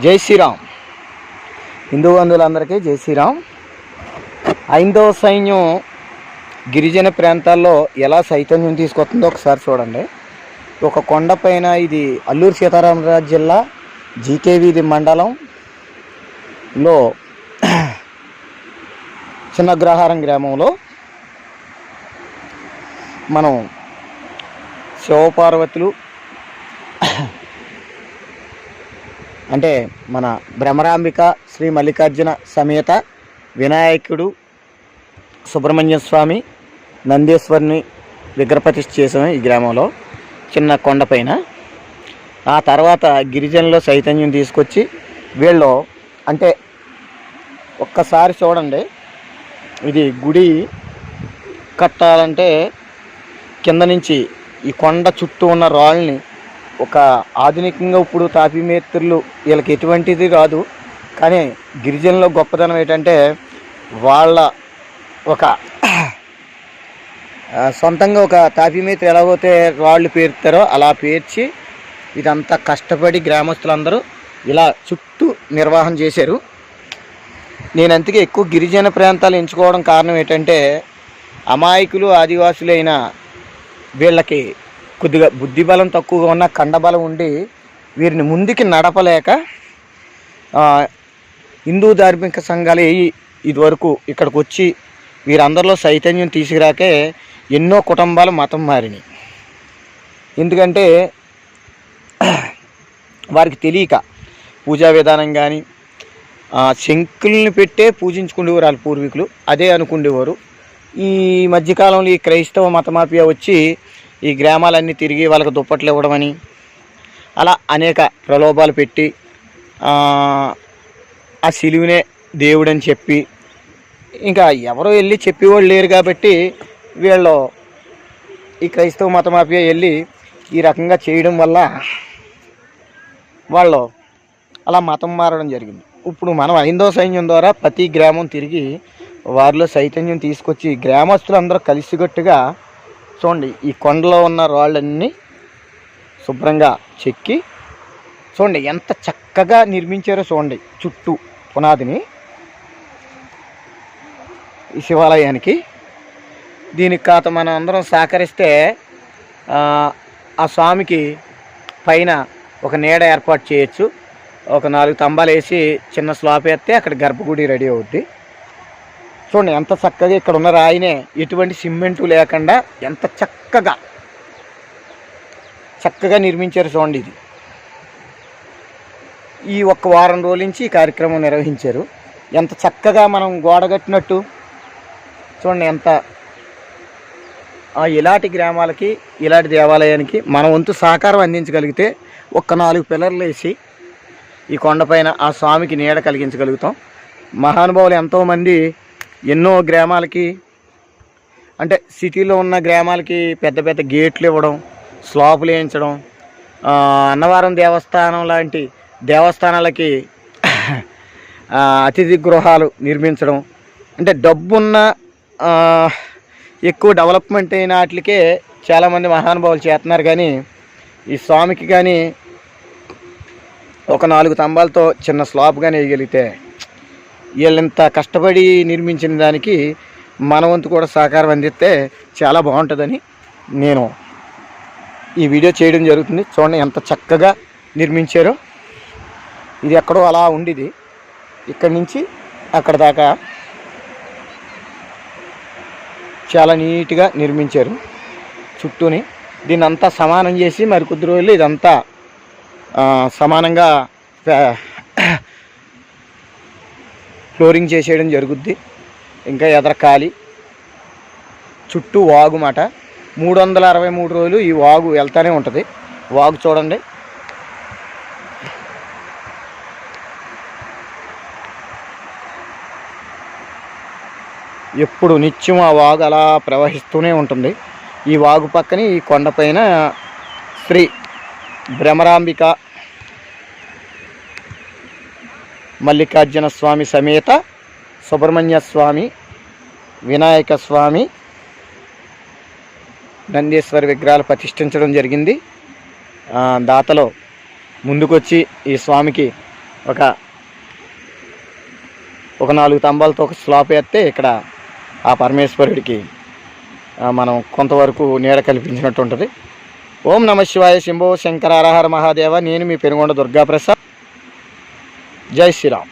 జై శ్రీరామ్. హిందూ బంధువులందరికీ జై శ్రీరామ్. ఐందవ సైన్యం గిరిజన ప్రాంతాల్లో ఎలా చైతన్యం తీసుకొస్తుందో ఒకసారి చూడండి. ఒక కొండపైన ఇది అల్లూరు సీతారామరాజు జిల్లా జీకేవీధి మండలంలో చిన్నగ్రహారం గ్రామంలో మనం శివపార్వతులు అంటే మన భ్రమరాంబిక శ్రీ మల్లికార్జున సమేత వినాయకుడు సుబ్రహ్మణ్య స్వామి నందీశ్వరుని విగ్రహప్రతిష్ఠ చేసాము ఈ గ్రామంలో చిన్న కొండపైన ఆ తర్వాత గిరిజనులు చైతన్యం తీసుకొచ్చి వీళ్ళు అంటే ఒక్కసారి చూడండి ఇది గుడి కట్టాలంటే కింద నుంచి ఈ కొండ చుట్టూ ఉన్న రాళ్ళని ఒక ఆధునికంగా ఇప్పుడు తాపీమేత్రులు వీళ్ళకి ఎటువంటిది రాదు కానీ గిరిజనుల గొప్పతనం ఏంటంటే వాళ్ళ ఒక సొంతంగా ఒక తాపీ ఎలా ఎలాగైతే రాళ్ళు పేరుతారో అలా పేర్చి ఇదంతా కష్టపడి గ్రామస్తులందరూ ఇలా చుట్టూ నిర్వహణ చేశారు. నేను అందుకే ఎక్కువ గిరిజన ప్రాంతాలు ఎంచుకోవడం కారణం ఏంటంటే అమాయకులు ఆదివాసులైన వీళ్ళకి కొద్దిగా బుద్ధి బలం తక్కువగా ఉన్న కండబలం ఉండి వీరిని ముందుకి నడపలేక హిందూ ధార్మిక సంఘాలు ఇదివరకు ఇక్కడికి వచ్చి వీరందరిలో చైతన్యం తీసుకురాకే ఎన్నో కుటుంబాలు మతం మారినాయి. ఎందుకంటే వారికి తెలియక పూజా విధానం కానీ శంకుల్ని పెట్టే పూజించుకునేవారు వాళ్ళ పూర్వీకులు అదే అనుకునేవారు ఈ మధ్యకాలంలో ఈ క్రైస్తవ మతమాఫియా వచ్చి ఈ గ్రామాలన్నీ తిరిగి వాళ్ళకి దుప్పట్లు ఇవ్వడమని అలా అనేక ప్రలోభాలు పెట్టి ఆ, సిలువునే దేవుడని చెప్పి ఇంకా ఎవరో వెళ్ళి చెప్పేవాళ్ళు లేరు కాబట్టి వీళ్ళు ఈ క్రైస్తవ మతమాఫియా వెళ్ళి ఈ రకంగా చేయడం వల్ల వాళ్ళు అలా మతం మారడం జరిగింది. ఇప్పుడు మనం ఐందో సైన్యం ద్వారా ప్రతి గ్రామం తిరిగి వారిలో చైతన్యం తీసుకొచ్చి గ్రామస్తులందరూ కలిసిగట్టుగా చూడండి ఈ కొండలో ఉన్న రాళ్ళన్నీ శుభ్రంగా చెక్కి చూడండి ఎంత చక్కగా నిర్మించారో చూడండి చుట్టూ పునాదిని. ఈ శివాలయానికి. దీనికి కాత మనం అందరం సహకరిస్తే ఆ, స్వామికి పైన ఒక నీడ ఏర్పాటు చేయొచ్చు. ఒక నాలుగు స్తంభాలు వేసి చిన్న స్లాప్ వేస్తే అక్కడ గర్భగుడి రెడీ అవుద్ది. చూడండి ఎంత చక్కగా ఇక్కడ ఉన్న రాయినే ఎటువంటి సిమెంటు లేకుండా ఎంత చక్కగా చక్కగా నిర్మించారు చూడండి ఇది. ఈ ఒక్క వారం రోజుల నుంచి ఈ కార్యక్రమం నిర్వహించారు. ఎంత చక్కగా మనం గోడ కట్టినట్టు చూడండి ఎంత ఆ ఇలాంటి గ్రామాలకి ఇలాంటి దేవాలయానికి మన వంతు సహకారం అందించగలిగితే ఒక్క నాలుగు పిల్లర్లు వేసి ఈ కొండపైన ఆ స్వామికి నీడ కలిగించగలుగుతాం. మహానుభావులు ఎంతోమంది ఎన్నో గ్రామాలకి అంటే సిటీలో ఉన్న గ్రామాలకి పెద్ద పెద్ద గేట్లు ఇవ్వడం స్లాపులు వేయించడం అన్నవరం దేవస్థానం లాంటి దేవస్థానాలకి అతిథి గృహాలు నిర్మించడం. అంటే డబ్బున్న ఎక్కువ డెవలప్మెంట్ అయిన వాటికే చాలామంది మహానుభావులు చేస్తున్నారు. కానీ ఈ స్వామికి కానీ ఒక నాలుగు స్తంభాలతో చిన్న స్లాబ్ కానీ వేయగలిగితే వీళ్ళంత కష్టపడి నిర్మించిన దానికి మన వంతు కూడా సహకారం అందిస్తే చాలా బాగుంటుందని నేను ఈ వీడియో చేయడం జరుగుతుంది. చూడండి ఎంత చక్కగా నిర్మించారో. ఇది ఎక్కడో అలా ఉండిది. ఇక్కడి నుంచి అక్కడ దాకా చాలా నీట్గా నిర్మించారు. చుట్టూని దీన్ని అంతా సమానం చేసి మరి కొద్ది రోజులు ఇదంతా సమానంగా ఫ్లోరింగ్ చేసేయడం జరుగుద్ది. ఇంకా ఎదరకాలి చుట్టూ వాగు మాట. మూడు వందల అరవై మూడు రోజులు ఈ వాగు వెళ్తూనే ఉంటుంది. వాగు చూడండి. ఎప్పుడు నిత్యం ఆ వాగు అలా ప్రవహిస్తూనే ఉంటుంది. ఈ వాగు పక్కన ఈ కొండపైన శ్రీ భ్రమరాంబిక మల్లికార్జున స్వామి సమేత సుబ్రహ్మణ్య స్వామి వినాయక స్వామి నందీశ్వరి విగ్రహాలు ప్రతిష్ఠించడం జరిగింది. దాతలో ముందుకొచ్చి ఈ స్వామికి ఒక ఒక నాలుగు స్తంభాలతో ఒక స్లాప్ వేస్తే ఇక్కడ ఆ పరమేశ్వరుడికి మనం కొంతవరకు నీడ కల్పించినట్టు ఉంటుంది ఓం నమ శివాయ శంభో శంకర మహాదేవ నేను మీ పెనుగొండ దుర్గాప్రసాద్. జై శ్రీరామ్.